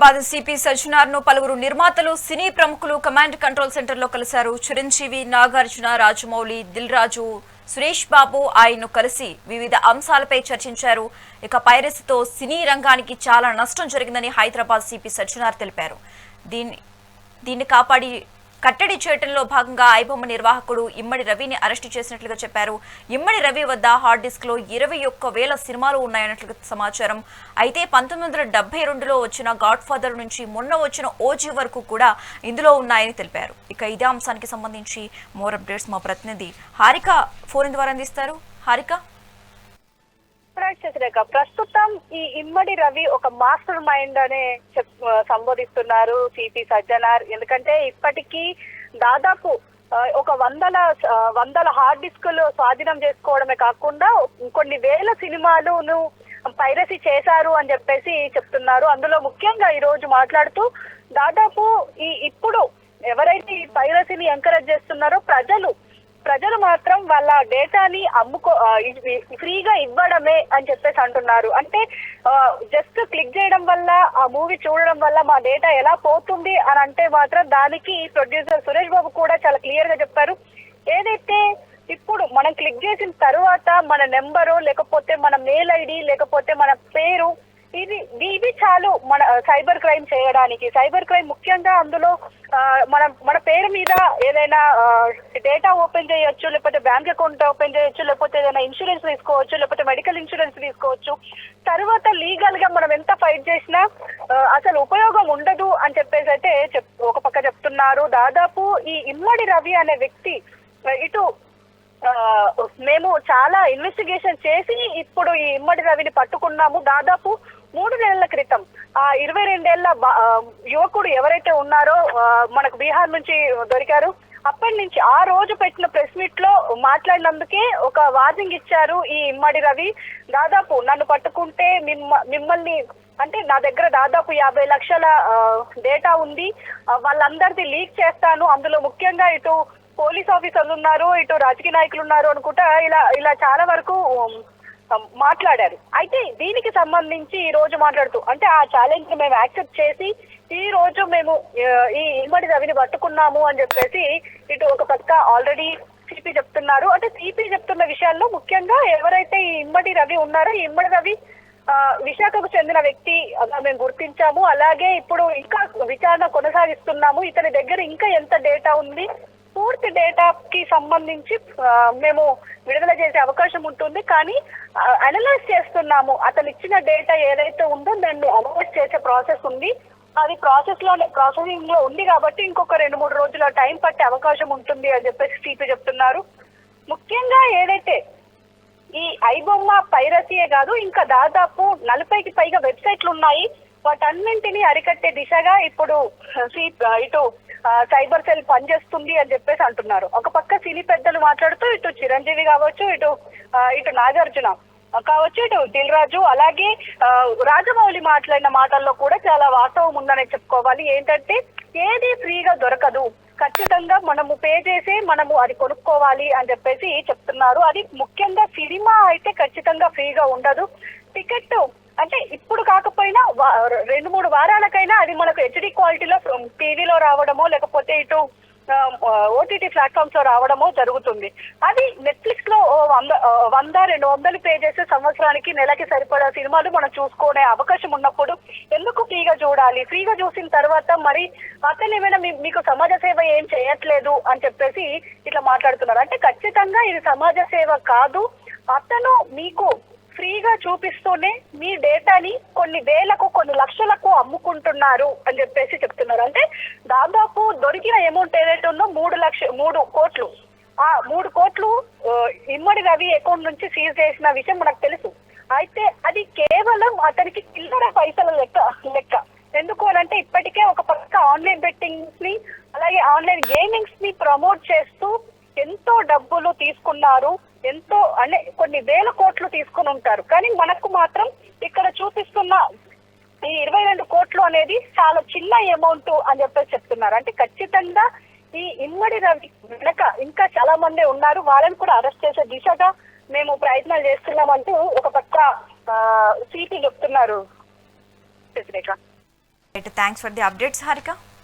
Hyderabad CP సజ్జనార్ను పలువురు నిర్మాతలు సినీ ప్రముఖులు కమాండ్ కంట్రోల్ సెంటర్లో కలిశారు. చిరంజీవి నాగార్జున రాజమౌళి దిల్ రాజు సురేష్ బాబు ఆయన్ను కలిసి వివిధ అంశాలపై చర్చించారు. ఇక పైరసీతో సినీ రంగానికి చాలా నష్టం జరిగిందని హైదరాబాద్ సిపి సజ్జనార్ తెలిపారు. దీన్ని దీన్ని కాపాడి కట్టడి చేయటంలో భాగంగా ఐబొమ్మ నిర్వాహకుడు ఇమ్మడి రవిని అరెస్టు చేసినట్లుగా చెప్పారు. ఇమ్మడి రవి వద్ద హార్డ్ డిస్క్లో ఇరవై ఒక్క వేల సినిమాలు ఉన్నాయన్నట్లు సమాచారం. అయితే పంతొమ్మిది వందల డెబ్బై రెండులో వచ్చిన గాడ్ ఫాదర్ నుంచి మొన్న వచ్చిన ఓజీ వరకు కూడా ఇందులో ఉన్నాయని తెలిపారు. ఇక ఇదే అంశానికి సంబంధించి మోర్ అప్డేట్స్ మా ప్రతినిధి హారిక ఫోన్ ద్వారా అందిస్తారు. హారిక? శశిరేఖ ప్రస్తుతం ఈ ఇమ్మడి రవి ఒక మాస్టర్ మైండ్ అనే చెప్ సంబోధిస్తున్నారు సిపి సజ్జనార్. ఎందుకంటే ఇప్పటికీ దాదాపు ఒక వందల వందల హార్డ్ డిస్కులు స్వాధీనం చేసుకోవడమే కాకుండా కొన్ని వేల సినిమాలును పైరసీ చేశారు అని చెప్పేసి చెప్తున్నారు. అందులో ముఖ్యంగా ఈ రోజు మాట్లాడుతూ దాదాపు ఈ ఇప్పుడు ఎవరైతే ఈ పైరసీని ఎంకరేజ్ చేస్తున్నారో ప్రజలు ప్రజలు మాత్రం వాళ్ళ డేటాని అమ్ముకో ఫ్రీగా ఇవ్వడమే అని చెప్పేసి అంటున్నారు. అంటే జస్ట్ క్లిక్ చేయడం వల్ల ఆ మూవీ చూడడం వల్ల మా డేటా ఎలా పోతుంది అని అంటే మాత్రం దానికి ప్రొడ్యూసర్ సురేష్ బాబు కూడా చాలా క్లియర్గా చెప్పారు. ఏదైతే ఇప్పుడు మనం క్లిక్ చేసిన తర్వాత మన నెంబరు లేకపోతే మన మెయిల్ ఐడి లేకపోతే మన పేరు ఇది ఇవి చాలు మన సైబర్ క్రైమ్ చేయడానికి. సైబర్ క్రైమ్ ముఖ్యంగా అందులో మన మన పేరు మీద ఏదైనా డేటా ఓపెన్ చేయొచ్చు లేకపోతే బ్యాంక్ అకౌంట్ ఓపెన్ చేయొచ్చు లేకపోతే ఏదైనా ఇన్సూరెన్స్ తీసుకోవచ్చు లేకపోతే మెడికల్ ఇన్సూరెన్స్ తీసుకోవచ్చు. తర్వాత లీగల్గా మనం ఎంత ఫైట్ చేసినా అసలు ఉపయోగం ఉండదు అని చెప్పేసి అయితే ఒక పక్క చెప్తున్నారు. దాదాపు ఈ ఇమ్మడి రవి అనే వ్యక్తి ఇటు మేము చాలా ఇన్వెస్టిగేషన్ చేసి ఇప్పుడు ఈ ఇమ్మడి రవిని పట్టుకున్నాము. దాదాపు మూడు నెలల క్రితం ఆ ఇరవై రెండేళ్ళ యువకుడు ఎవరైతే ఉన్నారో మనకు బీహార్ నుంచి దొరికారు అప్పటి నుంచి ఆ రోజు పెట్టిన ప్రెస్ మీట్లో మాట్లాడినందుకే ఒక వార్నింగ్ ఇచ్చారు ఈ ఇమ్మడి రవి. దాదాపు నన్ను పట్టుకుంటే మిమ్మ మిమ్మల్ని అంటే నా దగ్గర దాదాపు యాభై లక్షల డేటా ఉంది. వాళ్ళందరిది లీక్ చేస్తాను. అందులో ముఖ్యంగా ఇటు పోలీస్ ఆఫీసర్లు ఉన్నారు ఇటు రాజకీయ నాయకులు ఉన్నారు అనుకుంటా ఇలా ఇలా చాలా వరకు మాట్లాడారు. అయితే దీనికి సంబంధించి ఈ రోజు మాట్లాడుతూ అంటే ఆ ఛాలెంజ్ మేము యాక్సెప్ట్ చేసి ఈ రోజు మేము ఈ ఇమ్మడి రవిని పట్టుకున్నాము అని చెప్పేసి ఇటు ఒక పక్క ఆల్రెడీ సిపి చెప్తున్నారు. అంటే సిపి చెప్తున్న విషయాల్లో ముఖ్యంగా ఎవరైతే ఈ ఇమ్మడి రవి ఉన్నారో ఈ ఇమ్మడి రవి విశాఖకు చెందిన వ్యక్తి అలా మేము గుర్తించాము. అలాగే ఇప్పుడు ఇంకా విచారణ కొనసాగిస్తున్నాము. ఇతని దగ్గర ఇంకా ఎంత డేటా ఉంది? పూర్తి డేటాకి సంబంధించి మేము విడుదల చేసే అవకాశం ఉంటుంది. కానీ అనలైజ్ చేస్తున్నాము. అతను ఇచ్చిన డేటా ఏదైతే ఉందో దాన్ని అనలైజ్ చేసే ప్రాసెస్ ఉంది. అది ప్రాసెస్లో ప్రాసెసింగ్లో ఉంది కాబట్టి ఇంకొక రెండు మూడు రోజుల టైం పట్టే అవకాశం ఉంటుంది అని చెప్పేసి సిపి చెప్తున్నారు. ముఖ్యంగా ఏదైతే ఈ ఐబొమ్మ పైరసీయే కాదు ఇంకా దాదాపు నలభైకి పైగా వెబ్సైట్లు ఉన్నాయి. వాటన్నింటినీ అరికట్టే దిశగా ఇప్పుడు ఇటు సైబర్ సెల్ పనిచేస్తుంది అని చెప్పేసి అంటున్నారు. ఒక పక్క సినీ పెద్దలు మాట్లాడుతూ ఇటు చిరంజీవి కావచ్చు ఇటు ఇటు నాగార్జున కావచ్చు ఇటు దిల్ రాజు అలాగే రాజమౌళి మాట్లాడిన మాటల్లో కూడా చాలా వాస్తవం ఉందనే చెప్పుకోవాలి. ఏంటంటే ఏది ఫ్రీగా దొరకదు. ఖచ్చితంగా మనము పే చేసి మనము అది కొనుక్కోవాలి అని చెప్పేసి చెప్తున్నారు. అది ముఖ్యంగా సినిమా అయితే ఖచ్చితంగా ఫ్రీగా ఉండదు. టికెట్ అంటే ఇప్పుడు కాకపోయినా రెండు మూడు వారాలకైనా అది మనకు హెచ్డి క్వాలిటీలో టీవీలో రావడమో లేకపోతే ఇటు ఓటీటీ ప్లాట్ఫామ్స్లో రావడమో జరుగుతుంది. అది నెట్ఫ్లిక్స్లో వంద వంద రెండు వందలు పే చేసే సంవత్సరానికి నెలకి సరిపడా సినిమాలు మనం చూసుకునే అవకాశం ఉన్నప్పుడు ఎందుకు ఫ్రీగా చూడాలి? ఫ్రీగా చూసిన తర్వాత మరి అతను ఏమైనా మీ- మీకు సమాజ సేవ ఏం చేయట్లేదు అని చెప్పేసి ఇట్లా మాట్లాడుతున్నారు. అంటే ఖచ్చితంగా ఇది సమాజ సేవ కాదు. అతను మీకు ఫ్రీగా చూపిస్తూనే మీ డేటాని కొన్ని వేలకు కొన్ని లక్షలకు అమ్ముకుంటున్నారు అని చెప్పేసి చెప్తున్నారు. అంటే దాదాపు దొరికిన అమౌంట్ ఏదైతే ఉందో మూడు లక్ష మూడు కోట్లు. ఆ మూడు కోట్లు ఇమ్మడి రవి అకౌంట్ నుంచి సీజ్ చేసిన విషయం మనకు తెలుసు. అయితే అది కేవలం అతనికి చిల్లర పైసల లెక్క లెక్క. ఎందుకు అని అంటే ఇప్పటికే ఒక పక్క ఆన్లైన్ బెట్టింగ్స్ని అలాగే ఆన్లైన్ గేమింగ్స్ని ప్రమోట్ చేస్తూ ఎంతో డబ్బులు తీసుకున్నారు. ఎంతో అంటే కొన్ని వేల కోట్లు తీసుకుని ఉంటారు. కానీ మనకు మాత్రం ఇక్కడ చూపిస్తున్న ఈ ఇరవై రెండు కోట్లు అనేది చాలా చిన్న అమౌంట్ అని చెప్పేసి చెప్తున్నారు. అంటే ఖచ్చితంగా ఈ ఇమ్మడి రవి వెనక ఇంకా చాలా మంది ఉన్నారు. వాళ్ళని కూడా అరెస్ట్ చేసే దిశగా మేము ప్రయత్నాలు చేస్తున్నామంటూ ఒక పక్క సిపి చెప్తున్నారు. Thanks for the updates Harika